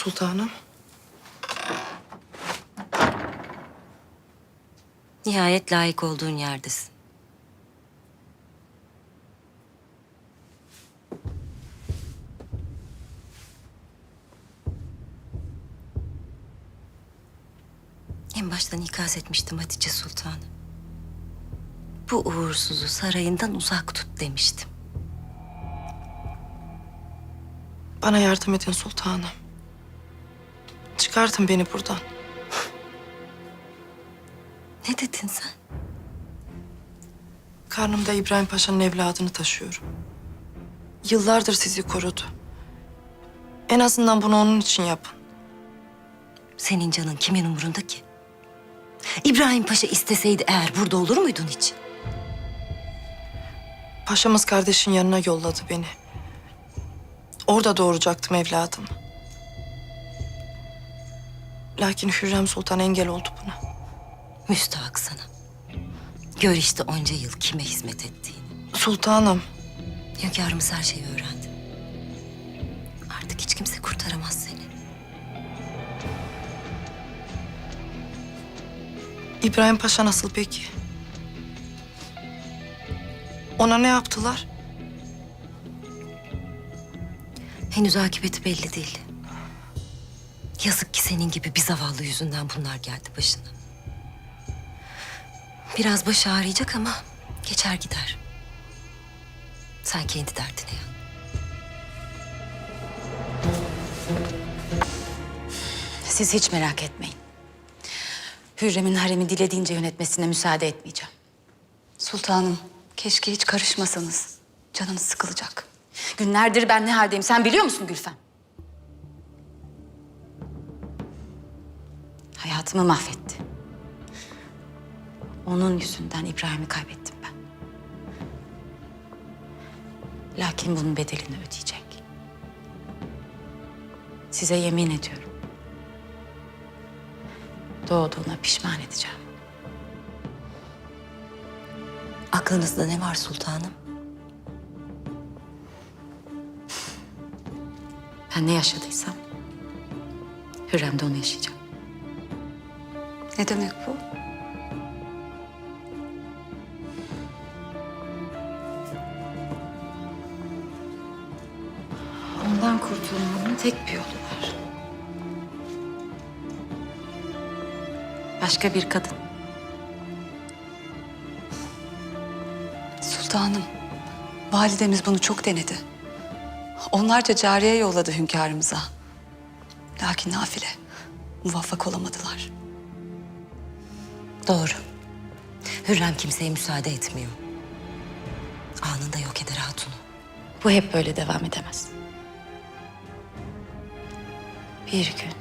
Sultanım. Nihayet layık olduğun yerdesin. En baştan ikaz etmiştim Hatice Sultanı. Bu uğursuzu sarayından uzak tut demiştim. Bana yardım edin sultanım. Çıkartın beni buradan. Ne dedin sen? Karnımda İbrahim Paşa'nın evladını taşıyorum. Yıllardır sizi korudu. En azından bunu onun için yapın. Senin canın kimin umurunda ki? İbrahim Paşa isteseydi eğer burada olur muydun hiç? Paşamız kardeşin yanına yolladı beni. Orada doğuracaktım evladımı. Lakin Hürrem Sultan engel oldu buna. Müstahak sana. Gör işte onca yıl kime hizmet ettiğini. Sultanım, Hünkârımız her şeyi öğrendi. Artık hiç kimse kurtaramaz seni. İbrahim Paşa nasıl peki? Ona ne yaptılar? Henüz akıbeti belli değil. Yazık ki senin gibi bir zavallı yüzünden bunlar geldi başına. Biraz başı ağrıyacak ama geçer gider. Sen kendi derdine yan. Siz hiç merak etmeyin. Hürrem'in haremi dilediğince yönetmesine müsaade etmeyeceğim. Sultanım, keşke hiç karışmasanız. Canınız sıkılacak. Günlerdir ben ne haldeyim sen biliyor musun Gülfem? Hayatımı mahvetti. Onun yüzünden İbrahim'i kaybettim ben. Lakin bunun bedelini ödeyecek. Size yemin ediyorum. Doğduğuna pişman edeceğim. Aklınızda ne var sultanım? Ben ne yaşadıysam Hürrem de onu yaşayacak. Ne demek bu? Ondan kurtulmanın tek bir yolu var. Başka bir kadın. Sultanım, validemiz bunu çok denedi. Onlarca cariye yolladı hünkârımıza. Lakin nafile, muvaffak olamadılar. Doğru. Hürrem kimseye müsaade etmiyor. Anında yok eder hatunu. Bu hep böyle devam edemez. Bir gün